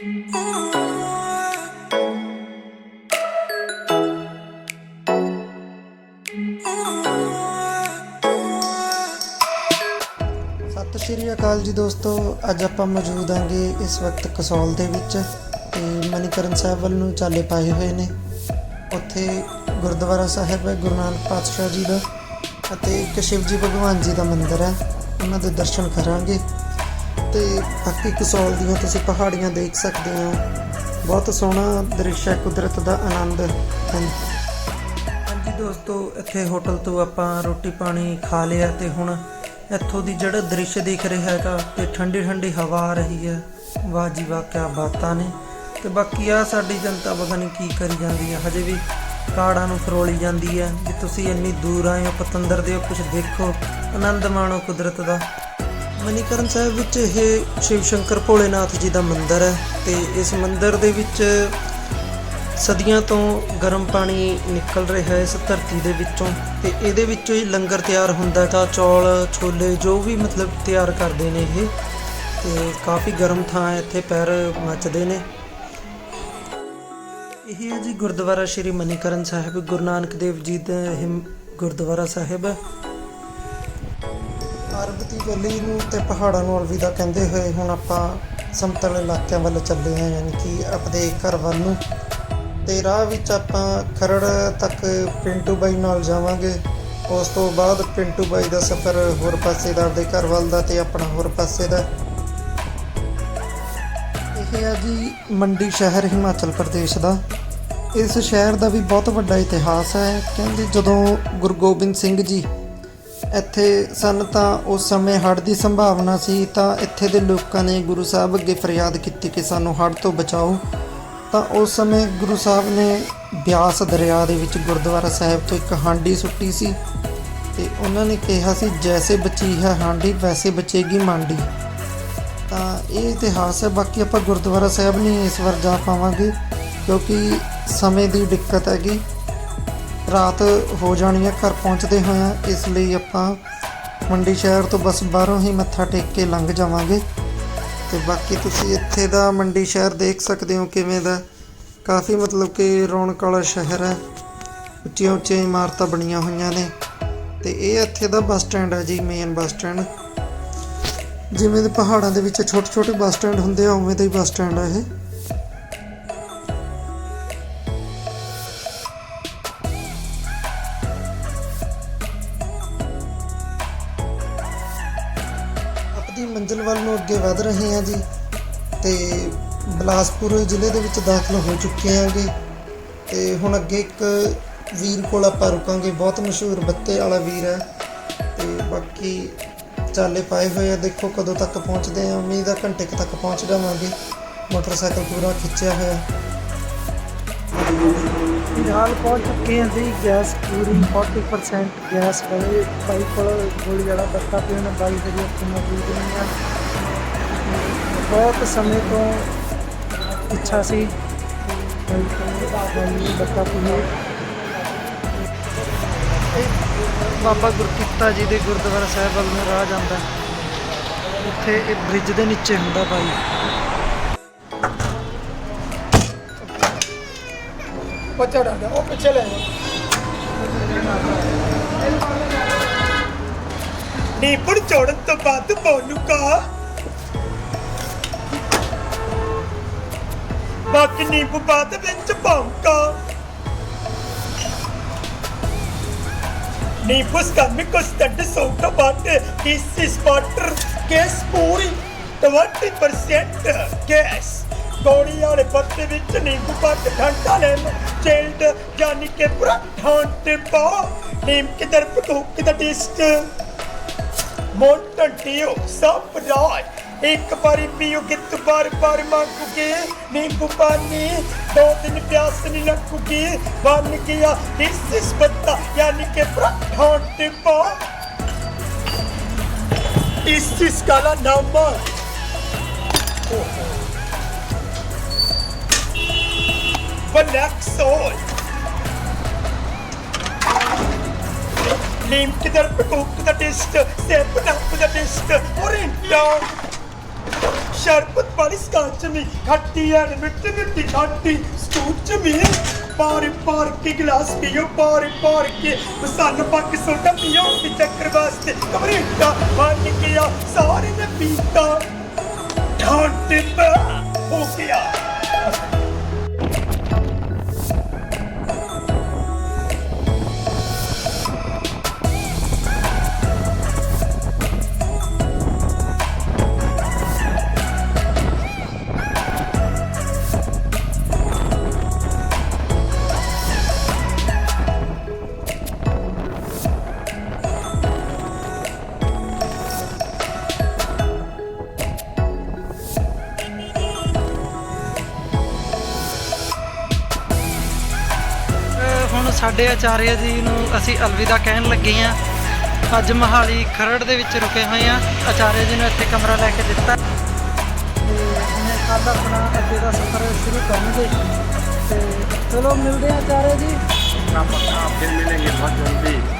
ਸਤਿ ਸ਼੍ਰੀ ਅਕਾਲ ਜੀ ਦੋਸਤੋ, ਅੱਜ ਆਪਾਂ ਮੌਜੂਦ ਆਂਗੇ ਇਸ ਵਕਤ ਕਸੌਲ ਦੇ ਵਿੱਚ ਤੇ ਮਨੀਕਰਨ ਸਾਹਿਬ ਵੱਲ ਨੂੰ ਚਾਲੇ ਪਾਏ ਹੋਏ ਨੇ। ਉੱਥੇ ਗੁਰਦੁਆਰਾ ਸਾਹਿਬ ਹੈ, ਗੁਰੂ ਨਾਨਕ ਪਾਤਸ਼ਾਹ ਜੀ ਦਾ ਅਤੇ ਇੱਕ ਸ਼ਿਵ ਜੀ ਭਗਵਾਨ ਜੀ ਦਾ ਮੰਦਿਰ ਹੈ। ਉਹਨਾਂ ਦੇ ਦਰਸ਼ਨ ਕਰਾਂਗੇ। ਤੇ ਬਾਕੀ ਕਸੌਲ ਦੀਆਂ ਤੁਸੀਂ ਪਹਾੜੀਆਂ ਦੇਖ ਸਕਦੇ ਹੋ। ਬਹੁਤ ਸੋਹਣਾ ਦ੍ਰਿਸ਼ ਹੈ, ਕੁਦਰਤ ਦਾ ਆਨੰਦ ਹੈ। ਹਾਂਜੀ ਦੋਸਤੋ, ਇੱਥੇ ਹੋਟਲ ਤੋਂ ਆਪਾਂ ਰੋਟੀ ਪਾਣੀ ਖਾ ਲਿਆ ਤੇ ਹੁਣ ਇੱਥੋਂ ਦੀ ਜਿਹੜਾ ਦ੍ਰਿਸ਼ ਦਿਖ ਰਿਹਾ ਹੈਗਾ ਤੇ ਠੰਡੀ ਠੰਡੀ ਹਵਾ ਆ ਰਹੀ ਹੈ। ਵਾਹ ਜੀ ਵਾਹ ਕੀ ਬਾਤਾਂ ਨੇ। ਤੇ ਬਾਕੀ ਆ ਸਾਡੀ ਜਨਤਾ ਪਤਾ ਨਹੀਂ ਕੀ ਕਰੀ ਜਾਂਦੀ ਹੈ ਹਜੇ ਵੀ ਕਾੜਾਂ ਨੂੰ ਫਰੋਲੀ ਜਾਂਦੀ ਹੈ ਜੇ ਤੁਸੀਂ ਇੰਨੀ ਦੂਰ ਆਏ ਹੋ, ਪਤੰਦਰ ਦੇ ਕੁਝ ਦੇਖੋ, ਆਨੰਦ ਮਾਣੋ ਕੁਦਰਤ ਦਾ। ਮਨੀਕਰਨ ਸਾਹਿਬ ਵਿੱਚ ਇਹ ਸ਼ਿਵ ਸ਼ੰਕਰ ਭੋਲੇਨਾਥ ਜੀ ਦਾ ਮੰਦਿਰ ਹੈ ਤੇ ਇਸ ਮੰਦਿਰ ਦੇ ਵਿੱਚ ਸਦੀਆਂ ਤੋਂ ਗਰਮ ਪਾਣੀ ਨਿਕਲ ਰਿਹਾ ਹੈ ਇਸ ਧਰਤੀ ਦੇ ਵਿੱਚੋਂ ਤੇ ਇਹਦੇ ਵਿੱਚੋਂ ਹੀ ਲੰਗਰ ਤਿਆਰ ਹੁੰਦਾ ਤਾਂ ਚੌਲ, ਛੋਲੇ, ਜੋ ਵੀ ਮਤਲਬ ਤਿਆਰ ਕਰਦੇ ਨੇ ਇਹ, ਤੇ ਕਾਫੀ ਗਰਮ ਥਾਂ ਹੈ, ਇੱਥੇ ਪੈਰ ਮੱਚਦੇ ਨੇ। ਇਹ ਹੈ ਜੀ ਗੁਰਦੁਆਰਾ ਸ਼੍ਰੀ ਮਨੀਕਰਨ ਸਾਹਿਬ, ਗੁਰੂ ਨਾਨਕ ਦੇਵ ਜੀ ਦਾ ਇਹ ਗੁਰਦੁਆਰਾ ਸਾਹਿਬ। ਹੈ ਅਰਬਤੀ ਵੈਲੀ ਨੂੰ ਤੇ ਪਹਾੜਾਂ ਨੂੰ ਅਲਵਿਦਾ ਕਹਿੰਦੇ ਹੋਏ ਹੁਣ ਆਪਾਂ ਸਮਤਲ ਇਲਾਕਿਆਂ ਵੱਲ ਚੱਲੇ ਹਾਂ, ਯਾਨੀ ਕਿ ਆਪਣੇ ਘਰ ਵੱਲ ਨੂੰ। ਤੇ ਰਾਹ ਵਿੱਚ ਆਪਾਂ ਖਰੜ ਤੱਕ ਪਿੰਟੂ ਬਾਈ ਨਾਲ ਜਾਵਾਂਗੇ। ਉਸ ਤੋਂ ਬਾਅਦ ਪਿੰਟੂ ਬਾਈ ਦਾ ਸਫ਼ਰ ਹੋਰ ਪਾਸੇ ਦਾ ਆਪਣੇ ਘਰ ਵੱਲ ਦਾ ਤੇ ਆਪਣਾ ਹੋਰ ਪਾਸੇ ਦਾ। ਇਹ ਹੈ ਜੀ ਮੰਡੀ ਸ਼ਹਿਰ ਹਿਮਾਚਲ ਪ੍ਰਦੇਸ਼ ਦਾ। ਇਸ ਸ਼ਹਿਰ ਦਾ ਵੀ ਬਹੁਤ ਵੱਡਾ ਇਤਿਹਾਸ ਹੈ। ਕਹਿੰਦੇ ਜਦੋਂ ਗੁਰੂ ਗੋਬਿੰਦ ਸਿੰਘ ਜੀ ਇੱਥੇ ਸਨ ਤਾਂ ਉਸ ਸਮੇਂ ਹੜ੍ਹ ਦੀ ਸੰਭਾਵਨਾ ਸੀ ਤਾਂ ਇੱਥੇ ਦੇ ਲੋਕਾਂ ਨੇ ਗੁਰੂ ਸਾਹਿਬ ਅੱਗੇ ਫਰਿਆਦ ਕੀਤੀ ਕਿ ਸਾਨੂੰ ਹੜ੍ਹ ਤੋਂ ਬਚਾਓ। ਤਾਂ ਉਸ ਸਮੇਂ ਗੁਰੂ ਸਾਹਿਬ ਨੇ ਬਿਆਸ ਦਰਿਆ ਦੇ ਵਿੱਚ ਗੁਰਦੁਆਰਾ ਸਾਹਿਬ ਤੋਂ ਇੱਕ ਹਾਂਡੀ ਸੁੱਟੀ ਸੀ ਤੇ ਉਹਨਾਂ ਨੇ ਕਿਹਾ ਸੀ, ਜੈਸੇ ਬਚੀ ਹੈ ਹਾਂਡੀ, ਵੈਸੇ ਬਚੇਗੀ ਮਾਂਡੀ। ਤਾਂ ਇਹ ਇਤਿਹਾਸ ਹੈ, ਬਾਕੀ ਆਪਾਂ ਗੁਰਦੁਆਰਾ ਸਾਹਿਬ ਨਹੀਂ ਇਸ ਵਾਰ ਜਾ ਪਾਵਾਂਗੇ, ਕਿਉਂਕਿ ਸਮੇਂ ਦੀ ਦਿੱਕਤ ਹੈਗੀ। ਰਾਤ ਹੋ ਜਾਣੀ ਹੈ, ਘਰ ਪਹੁੰਚਦੇ ਹੋਇਆਂ ਇਸ ਲਈ ਆਪਾਂ ਮੰਡੀ ਸ਼ਹਿਰ ਤੋਂ ਬਸ ਬਾਹਰੋਂ ਹੀ ਮੱਥਾ ਟੇਕ ਕੇ ਲੰਘ ਜਾਵਾਂਗੇ। ਤੇ ਬਾਕੀ ਤੁਸੀਂ ਇੱਥੇ ਦਾ ਮੰਡੀ ਸ਼ਹਿਰ ਦੇਖ ਸਕਦੇ ਹੋ ਕਿਵੇਂ ਦਾ। ਕਾਫੀ ਮਤਲਬ ਕਿ ਰੌਣਕ ਵਾਲਾ ਸ਼ਹਿਰ ਹੈ। ਉੱਚੀਆਂ ਉੱਚੀਆਂ ਇਮਾਰਤਾਂ ਬਣੀਆਂ ਹੋਈਆਂ ਨੇ। ਤੇ ਇਹ ਇੱਥੇ ਦਾ ਬੱਸ ਸਟੈਂਡ ਹੈ ਜੀ ਮੇਨ ਬੱਸ ਸਟੈਂਡ। ਜਿਵੇਂ ਦੇ ਪਹਾੜਾਂ ਦੇ ਵਿੱਚ ਛੋਟੇ ਛੋਟੇ ਬੱਸ ਸਟੈਂਡ ਹੁੰਦੇ ਆ, ਉਵੇਂ ਦਾ ਹੀ ਬੱਸ ਸਟੈਂਡ ਹੈ ਇਹ। ਮੰਜ਼ਿਲ ਵੱਲ ਨੂੰ ਅੱਗੇ ਵਧ ਰਹੇ ਹਾਂ ਜੀ ਤੇ ਬਲਾਸਪੁਰ ਜ਼ਿਲ੍ਹੇ ਦੇ ਵਿੱਚ ਦਾਖਲ ਹੋ ਚੁੱਕੇ ਹਾਂਗੇ ਤੇ ਹੁਣ ਅੱਗੇ ਇੱਕ ਵੀਰ ਕੋਲ ਆਪਾਂ ਰੁਕਾਂਗੇ, ਬਹੁਤ ਮਸ਼ਹੂਰ ਬੱਤੇ ਵਾਲਾ ਵੀਰ ਹੈ। ਤੇ ਬਾਕੀ ਚਾਲੇ ਪਾਏ ਹੋਏ ਆ, ਦੇਖੋ ਕਦੋਂ ਤੱਕ ਪਹੁੰਚਦੇ ਆ, ਉਮੀਦ ਆ ਘੰਟੇ ਕੁ ਤੱਕ ਪਹੁੰਚ ਜਾਵਾਂਗੇ। ਮੋਟਰਸਾਈਕਲ ਪੂਰਾ ਖਿੱਚਿਆ ਹੋਇਆ। ਫਿਲਹਾਲ ਪਹੁੰਚ ਚੁੱਕੇ ਹਾਂ ਜੀ ਗੈਸ ਪੂਰੀ 40% ਗੈਸ ਪਈ ਬਾਈ ਕੋਲ ਗੋਲੀ ਵਾਲਾ ਬੱਤਾ ਪੀਣ ਬਾਈ ਜਿਹੜੀ ਉੱਥੇ ਮੌਜੂਦ ਨਹੀਂ ਆ। ਬਹੁਤ ਸਮੇਂ ਤੋਂ ਇੱਛਾ ਸੀ ਬਾਈ ਕੋਲ ਬੱਤਾ ਪੀਏ ਬਾਬਾ ਗੁਰਕਿੱਤਾ ਜੀ ਦੇ ਗੁਰਦੁਆਰਾ ਸਾਹਿਬ ਵੱਲ ਨੂੰ ਰਾਹ ਜਾਂਦਾ। ਉੱਥੇ ਇਹ ਬ੍ਰਿਜ ਦੇ ਨੀਚੇ ਹੁੰਦਾ ਬਾਈ। ਬੱਚਾ ਡਰ ਗਿਆ ਉਹ ਪਿੱਛੇ ਲੈ ਨੀਪੜ ਚੜਨ ਤੋਂ ਬਾਅਦ ਮੋਨੂਕਾ। ਬਾਕੀ ਨੀਪੂ ਬਾਅਦ ਵਿੱਚ ਭੌਂਕਾ। ਨੀਪੂ ਸਕੰਮੀ ਕੋ ਸਟੱਡ ਬਾਟੇ ਦਿਸ ਇਜ਼ ਵਾਟਰ ਗੈਸ ਪੂਰੀ 20% ਗੈਸ ਗੋੜੀ ਵਾਲੇ ਪੱਤੇ ਵਿੱਚ ਨਿੰਬੂ ਪਾ ਠੰਡਾ ਲੈ ਲਓ ਯਾਨੀ ਕਿ ਪੂਰਾ ਠੰਡ ਪਾ। ਨੀਮ ਕੇ ਦਰ ਦਾ ਟੇਸਟ ਮੋਟਨ ਟੀਓ ਸਭ ਰਾय ਇੱਕ ਵਾਰੀ ਪੀਓਗੇ ਤੂੰ ਬਾਰ ਬਾਰ ਮੰਗੋਗੇ। ਨਿੰਬੂ ਪਾਣੀ ਦੋ ਦਿਨ ਪਿਆਸ ਨਹੀਂ ਲੱਗੂਗੀ। ਬਣ ਗਿਆ ਦਿਸ ਇਸ ਬੱਤਾ ਯਾਨੀ ਕਿ ਪੂਰਾ ਪਾ। ਇਸ ਇਸ ਕਾਲਾ ਨਾਮ Relax all. Lim kider pekuk da dist, step up da dist, orinda. ਸ਼ਰਬਤ ਵਾਲੀ ਸਕਾਚ ਮੀ ਖੱਟੀ ਐ ਮਿੱਟੀ ਮਿੱਟੀ ਖੱਟੀ ਸਕੂਚ ਮੀ ਪਾਰ ਪਾਰ ਕੇ ਗਲਾਸ ਪੀਓ ਪਾਰ ਪਾਰ ਕੇ ਮਸਾਲਾ ਪਾ ਕੇ ਪੀਓ ਵੀ ਚੱਕਰ ਵਾਸਤੇ ਕਮਰੇਟਾ ਬਣ ਗਿਆ ਸਾਰੇ ਨੇ ਪੀਤਾ ਠੰਡੇ ਹੋ ਗਿਆ ਸਾਡੇ ਆਚਾਰਿਆ ਜੀ ਨੂੰ ਅਸੀਂ ਅਲਵਿਦਾ ਕਹਿਣ ਲੱਗੇ ਆ ਅੱਜ ਮਹਾਲੀ ਖਰੜ ਦੇ ਵਿੱਚ ਰੁਕੇ ਹੋਏ ਆ ਆਚਾਰਿਆ ਜੀ ਨੇ ਇੱਥੇ ਕਮਰਾ ਲੈ ਕੇ ਦਿੱਤਾ। ਤੇ ਕੱਲ ਆਪਣਾ ਅੱਗੇ ਦਾ ਸਫ਼ਰ ਸ਼ੁਰੂ ਕਰਾਂਗੇ। ਤੇ ਚਲੋ ਮਿਲਦੇ ਆ ਆਚਾਰਿਆ ਜੀ। ਆਪਾਂ ਆਪੇ ਮਿਲਾਂਗੇ। ਬਹੁਤ ਜਲਦੀ।